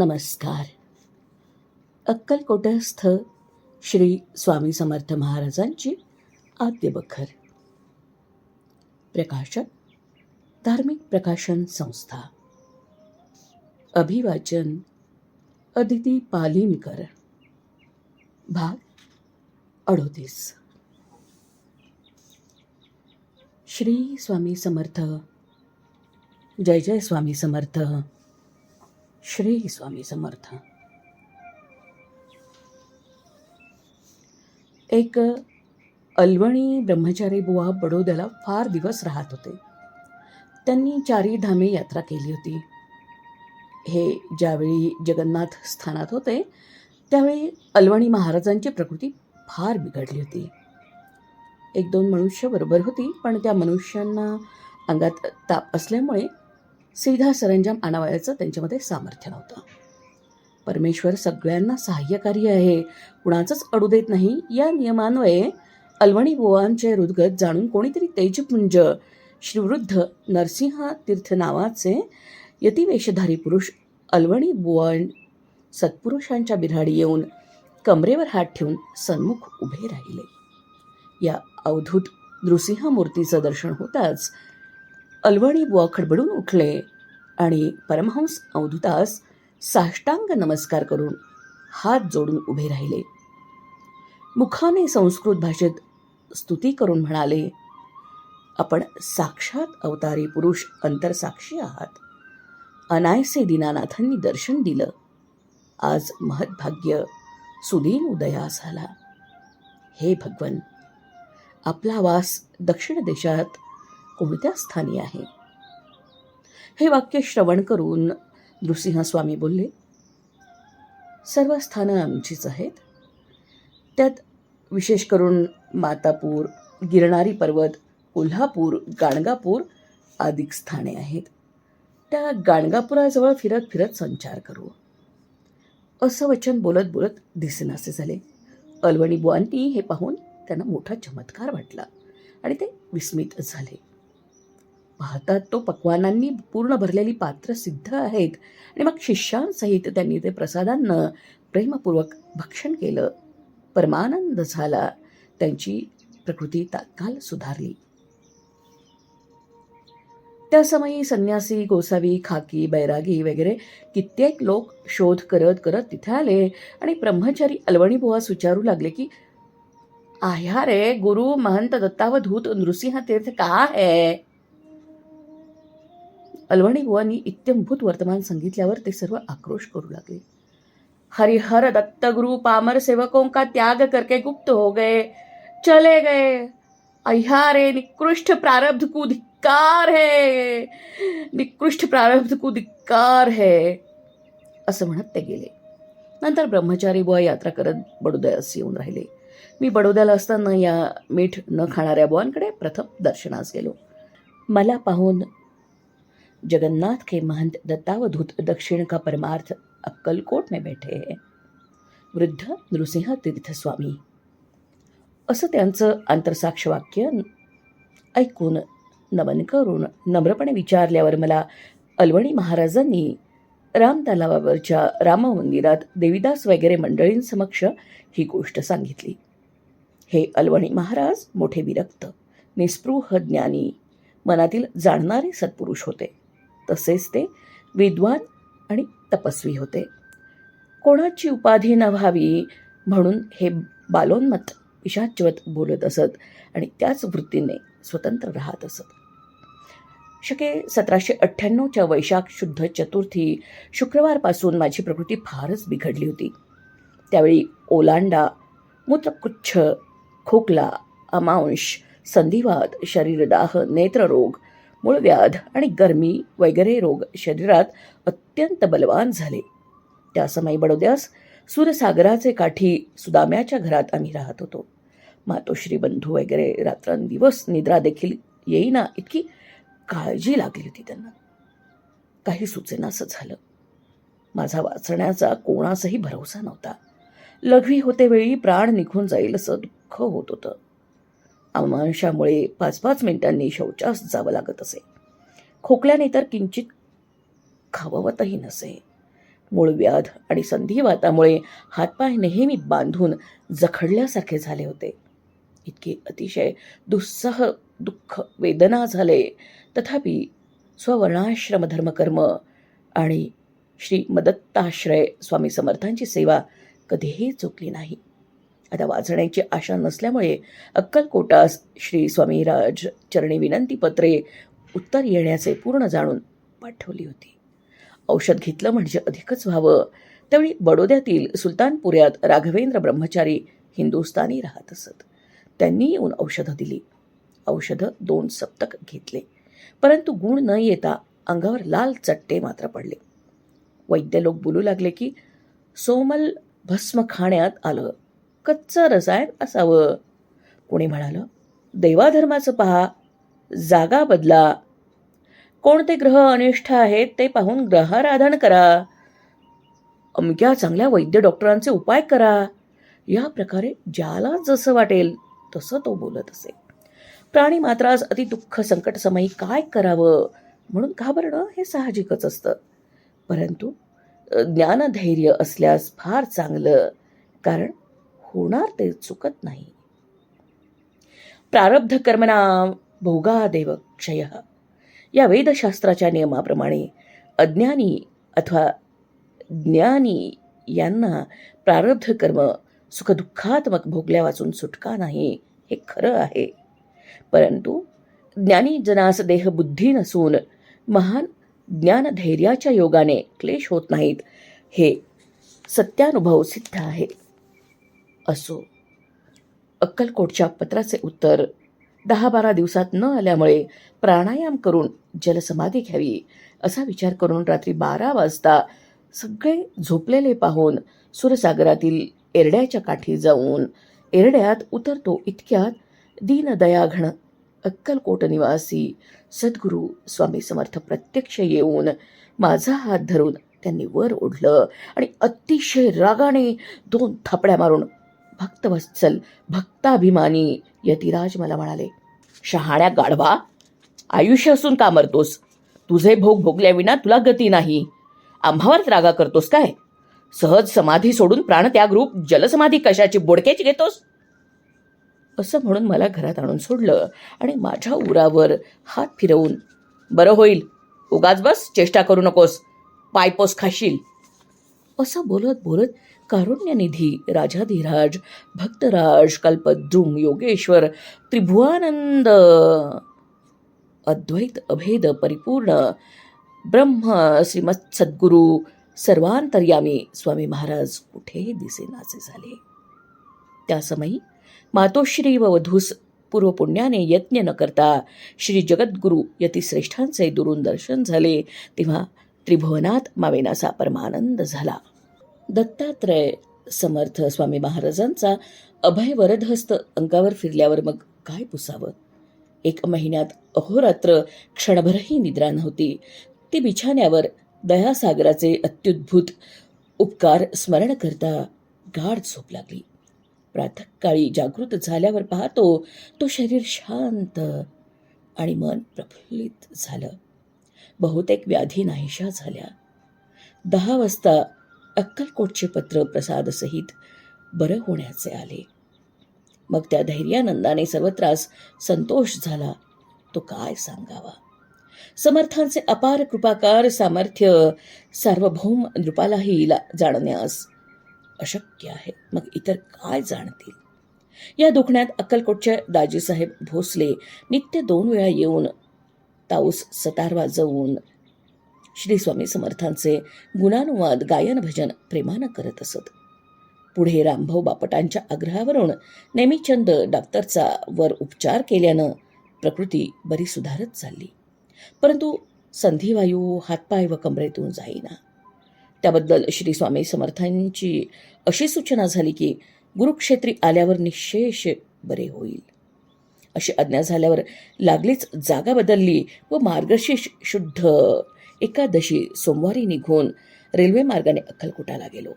नमस्कार. अक्कलकोटस्थ श्री स्वामी समर्थ महाराजांची आद्यबखर प्रकाशक धार्मिक प्रकाशन संस्था. अभिवाचन अदिती पालिनकर. भाग अडोतीस. श्री स्वामी समर्थ. जय जय स्वामी समर्थ. श्री स्वामी समर्थ। एक अलवणी ब्रह्मचारी बुवा बडोद्याला फार दिवस राहत होते. त्यांनी चारी धामे यात्रा केली होती. हे ज्यावेळी जगन्नाथ स्थानात होते त्यावेळी अलवणी महाराजांची प्रकृती फार बिघडली होती. एक दोन मनुष्य बरोबर होती पण त्या मनुष्यांना अंगात ताप असल्यामुळे सीधा सरंजाम आणावायचं त्यांच्यामध्ये सामर्थ्य नव्हतं. परमेश्वर सगळ्यांना सहाय्यकारी आहे. कुणाचंच अडू देत नाही. या नियमान्वये अलवणी बुवांचे हृदगत जाणून कोणीतरी तेजपुंज श्रीवृद्ध नरसिंह तीर्थ नावाचे यतिवेशधारी पुरुष अलवणी बुवा सत्पुरुषांच्या बिराडी येऊन कमरेवर हात ठेवून सन्मुख उभे राहिले. या अवधूत नृसिंह मूर्तीचं दर्शन होताच अलवणी बुवा खडबडून उठले आणि परमहंस अवधूतास साष्टांग नमस्कार करून हात जोडून उभे राहिले. मुखाने संस्कृत भाषेत स्तुती करून म्हणाले आपण साक्षात अवतारी पुरुष अंतरसाक्षी आहात. अनायसे दीनानाथांनी दर्शन दिलं. आज महद्भाग्य सुदीन उदयास झाला. हे भगवन आपला वास दक्षिण देशात कोणत्या स्थानी आहे? हे वाक्य श्रवण करून नृसिंह स्वामी बोलले सर्व स्थानं आमचीच आहेत. त्यात विशेष करून मातापूर गिरणारी पर्वत कोल्हापूर गाणगापूर आदी स्थाने आहेत. त्या गाणगापुराजवळ फिरत फिरत संचार करू. असं वचन बोलत बोलत दिसेनासे झाले. अलवणी बुवांनी हे पाहून त्यांना मोठा चमत्कार वाटला आणि ते विस्मित झाले. पाहतात तो पक्वानांनी पूर्ण भरलेली पात्र सिद्ध आहेत. आणि मग शिष्यांसहित त्यांनी ते प्रसादांना प्रेमपूर्वक भक्षण केलं. परमानंद झाला. त्यांची प्रकृती तात्काळ सुधारली. त्या समयी संन्यासी गोसावी खाकी बैरागी वगैरे कित्येक लोक शोध करत करत तिथे आले आणि ब्रह्मचारी अल्वणी बुवा विचारू लागले की आह्या रे गुरु महंत दत्तावधूत नृसिंह तीर्थ का आहे? अलवाणी बुवांनी इत्यंभूत वर्तमान सांगितल्यावर ते सर्व आक्रोश करू लागले. हरिहर दत्तगुरु पामर सेवकों का त्याग करके गुप्त हो गए चले गए। अह्यारे निकृष्ट प्रारब्ध को धिक्कार है। निकृष्ट प्रारब्ध को धिक्कार है। असं म्हणत ते गेले. नंतर ब्रह्मचारी बुवा यात्रा करत बडोद्यास येऊन राहिले. मी बडोद्याला असताना या मीठ न खाणाऱ्या बुवांकडे प्रथम दर्शनास गेलो. मला पाहून जगन्नाथ के महंत दत्तावधूत दक्षिण का परमार्थ अक्कलकोट में बैठे है। वृद्ध नृसिंह तीर्थ स्वामी। असं त्यांचं आंतरसाक्ष वाक्य ऐकून नमन करून नम्रपणे विचारल्यावर मला अलवणी महाराजांनी राम तलावावरच्या राम मंदिरात देवीदास वगैरे मंडळींसमक्ष ही गोष्ट सांगितली. हे अलवणी महाराज मोठे विरक्त निस्पृह ज्ञानी मनातील जाणणारे सत्पुरुष होते. तसेच ते विद्वान आणि तपस्वी होते. कोणाची उपाधी न व्हावी म्हणून हे बालोन्मत पिशाचवत बोलत असत आणि त्याच वृत्तीने स्वतंत्र राहत असत. शके सतराशे अठ्ठ्याण्णवच्या वैशाख शुद्ध चतुर्थी शुक्रवारपासून माझी प्रकृती फारच बिघडली होती. त्यावेळी ओलांडा मूत्रकुच्छ खोकला अमांश संधिवात शरीरदाह नेत्ररोग मूळ व्याध आणि गरमी वगैरे रोग शरीरात अत्यंत बलवान झाले. त्या समयी बडोद्यास सूरसागराचे काठी सुदाम्याच्या घरात आम्ही राहत होतो. मातोश्री बंधू वगैरे रात्रंदिवस निद्रा देखील येईना इतकी काळजी लागली होती त्यांना. काही सुचेनासं झालं. माझा वाचण्याचा कोणाचाही भरोसा नव्हता. लघवी होते वेळी प्राण निघून जाईल असं दुःख होत होतं. अमांशामुळे पाच पाच मिनिटांनी शौचास जावं लागत असे. खोकल्याने तर किंचित खाववतही नसे. मूळव्याध आणि संधिवातामुळे हातपाय नेहमी बांधून जखडल्यासारखे झाले होते. इतके अतिशय दुस्सह दुःख वेदना झाले. तथापि स्ववर्णाश्रम धर्मकर्म आणि श्री मदत्ताश्रय स्वामी समर्थांची सेवा कधीही चुकली नाही. आता वाचण्याची आशा नसल्यामुळे अक्कलकोटास श्री स्वामीराज चरणी विनंतीपत्रे उत्तर येण्याचे पूर्ण जाणून पाठवली होती. औषध घेतलं म्हणजे अधिकच व्हावं. त्यावेळी बडोद्यातील सुलतानपुऱ्यात राघवेंद्र ब्रह्मचारी हिंदुस्थानी राहत असत. त्यांनी येऊन औषधं दिली. औषधं दोन सप्तक घेतले. परंतु गुण न येता अंगावर लाल चट्टे मात्र पडले. वैद्य लोक बोलू लागले की सोमल भस्म खाण्यात आलं. कच्चं रसायन असावं. कोणी म्हणालं देवाधर्माचं पहा जागा बदला. कोणते ग्रह अनिष्ठ आहेत ते पाहून ग्रहाराधन करा. अमक्या चांगल्या वैद्य डॉक्टरांचे उपाय करा. या प्रकारे ज्याला जसं वाटेल तसं तो बोलत असे. प्राणी मात्रास अति दुःख संकटसमयी काय करावं? म्हणून घाबरणं हे साहजिकच असतं. परंतु ज्ञानधैर्य असल्यास फार चांगलं. कारण होणार ते चुकत नाही. प्रारब्ध कर्मना भोगादेव क्षय. या वेदशास्त्राच्या नियमाप्रमाणे अज्ञानी अथवा ज्ञानी यांना प्रारब्ध कर्म सुखदुःखात्मक भोगल्या वाचून सुटका नाही हे खरं आहे. परंतु ज्ञानी जनास देह बुद्धी नसून महान ज्ञानधैर्याच्या योगाने क्लेश होत नाहीत हे सत्यानुभव सिद्ध आहे. असो. अक्कलकोटच्या पत्राचे उत्तर दहा बारा दिवसात न आल्यामुळे प्राणायाम करून जलसमाधी घ्यावी असा विचार करून रात्री बारा वाजता सगळे झोपलेले पाहून सुरसागरातील एरड्याच्या काठी जाऊन एरड्यात उतरतो इतक्यात दीनदयाघण अक्कलकोट निवासी सद्गुरू स्वामी समर्थ प्रत्यक्ष येऊन माझा हात धरून त्यांनी वर ओढलं आणि अतिशय रागाने दोन थापड्या मारून भक्तवत्सल भक्ताभिमानी यतिराज मला म्हणाले शहाण्या गाढवा आयुष्य असून का मरतोस? तुझे भोग भोगल्याविना तुला गती नाही. आम्हावर रागा करतोस काय? सहज समाधी सोडून प्राणत्याग रूप जलसमाधी कशाची बोडक्याची घेतोस? असं म्हणून मला घरात आणून सोडलं आणि माझ्या उरावर हात फिरवून बरं होईल उगाच बस चेष्टा करू नकोस पायपोस खाशील. असं बोलत बोलत कारुण्यनिधी राजाधिराज भक्तराज कल्पद्रुम योगेश्वर त्रिभुवानंद अद्वैत अभेद परिपूर्ण ब्रह्म श्रीमत् सद्गुरू सर्वांतर्यामी स्वामी महाराज कुठेही दिसेनाचे झाले? त्यासमयी मातोश्री व वधूस पूर्वपुण्याने यज्ञ न करता श्री जगद्गुरू यतिश्रेष्ठांचे दुरून दर्शन झाले. तेव्हा त्रिभुवनात मावेनाचा परमानंद झाला. दत्तात्रय समर्थ स्वामी महाराजांचा अभय वरदहस्त अंगावर फिरल्यावर मग काय पुसावं? एक महिन्यात अहोरात्र क्षणभरही निद्रा नव्हती. ती बिछाण्यावर दयासागराचे अत्युद्भूत उपकार स्मरण करता गाढ झोप लागली. प्रातःकाळी जागृत झाल्यावर पाहतो तो शरीर शांत आणि मन प्रफुल्लित झालं. बहुतेक व्याधी नाहीशा झाल्या. दहा वाजता अक्कलकोटचे पत्र प्रसादसहित बरं होण्याचे आले. मग त्या धैर्यानंदाने सर्वत्रास संतोष झाला. तो काय सांगावा? समर्थांचे अपार कृपाकार सामर्थ्य सार्वभौम नृपालाही ला- जाणण्यास अशक्य आहे. मग इतर काय जाणतील? या दुखण्यात अक्कलकोटचे दाजीसाहेब भोसले नित्य दोन वेळा येऊन ताऊस सतार वाजवून श्री स्वामी समर्थांचे गुणानुवाद गायन भजन प्रेमानं करत असत. पुढे रामभाऊ बापटांच्या आग्रहावरून नेमीचंद डॉक्टरचा वर उपचार केल्यानं प्रकृती बरी सुधारत चालली. परंतु संधिवायू हातपाय व कमरेतून जाईना. त्याबद्दल श्री स्वामी समर्थांची अशी सूचना झाली की गुरुक्षेत्री आल्यावर निशेष बरे होईल. अशी आज्ञा झाल्यावर लागलीच जागा बदलली व मार्गशीर्ष शुद्ध एकादशी सोमवारी निघून रेल्वे मार्गाने अक्कलकोटाला गेलो.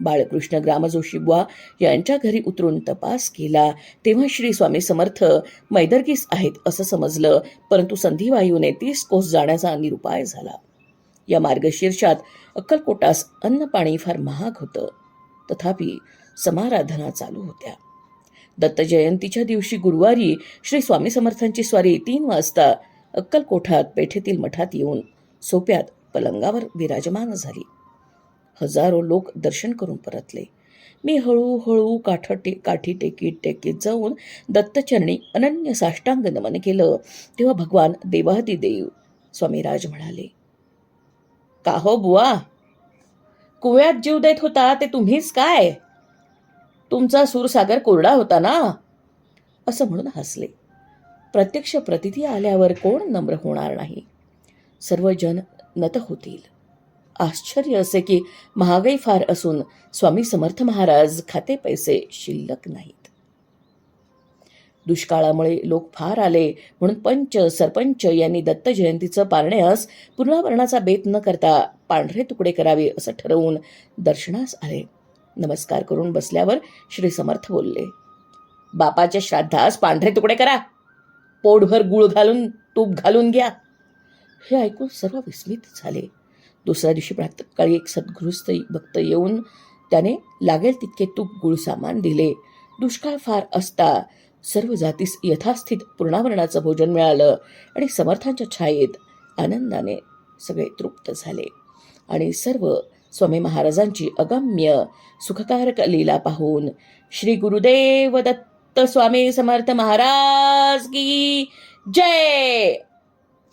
बाळकृष्ण ग्रामजोशी बुवा यांच्या घरी उतरून तपास केला तेव्हा श्री स्वामी समर्थ मैदर्गीस आहेत असं समजलं परंतु संधीवायूने तीस कोस जाण्याचा निरुपाय झाला. या मार्गशीर्षात अक्कलकोटास अन्न पाणी फार महाग होतं. तथापि समाराधना चालू होत्या. दत्त जयंतीच्या दिवशी गुरुवारी श्री स्वामी समर्थांची स्वारी तीन वाजता अक्कलकोठात पेठेतील मठात येऊन सोप्यात पलंगावर विराजमान झाली. हजारो लोक दर्शन करून परतले. मी हळूहळू काठ टे काठी टेकीत टेकीत जाऊन दत्तचरणी अनन्य साष्टांग नमन केलं. तेव्हा भगवान देवादिदेव स्वामीराज म्हणाले का हो बुवा? कुव्यात जीव देत होता ते तुम्हीच काय? तुमचा सूरसागर कोरडा होता ना? असं म्हणून हसले. प्रत्यक्ष प्रतिथी आल्यावर कोण नम्र होणार नाही? सर्वजन नत होतील. आश्चर्य असे की महागाई फार असून स्वामी समर्थ महाराज खाते पैसे शिल्लक नाहीत. दुष्काळामुळे लोक फार आले म्हणून पंच सरपंच यांनी दत्त जयंतीचं पारण्यास पूर्णावरणाचा बेत न करता पांढरे तुकडे करावे असं ठरवून दर्शनास आले. नमस्कार करून बसल्यावर श्री समर्थ बोलले बापाच्या श्राद्धास पांढरे तुकडे करा. पोटभर गुळ घालून तूप घालून घ्या. हे ऐकून सर्व विस्मित झाले. दुसऱ्या दिवशी प्रातकाळी एक सद्गृहस्थ भक्त येऊन त्याने लागेल तितके तूप गुळ सामान दिले. दुष्काळ फार असता सर्व जातीस यथास्थित पूर्णावरणाचं भोजन मिळालं आणि समर्थांच्या छायेत आनंदाने सगळे तृप्त झाले आणि सर्व स्वामी महाराजांची अगम्य सुखकारक लीला पाहून श्री गुरुदेव दत्त स्वामी समर्थ महाराज की जय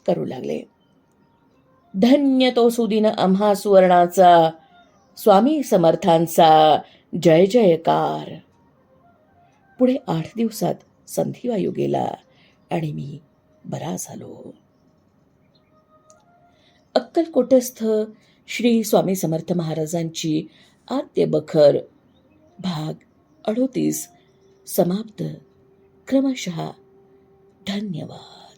करू लागले. धन्य तो सुदिन आम्हा सुवर्णाचा स्वामी समर्थांचा. जय जयकार. पुढे आठ दिवसात संधिवायू गेला आणि मी बरा झालो. अक्कलकोटस्थ श्री स्वामी समर्थ महाराजांची आद्य बखर भाग अडोतीस समाप्त. क्रमशः धन्यवाद.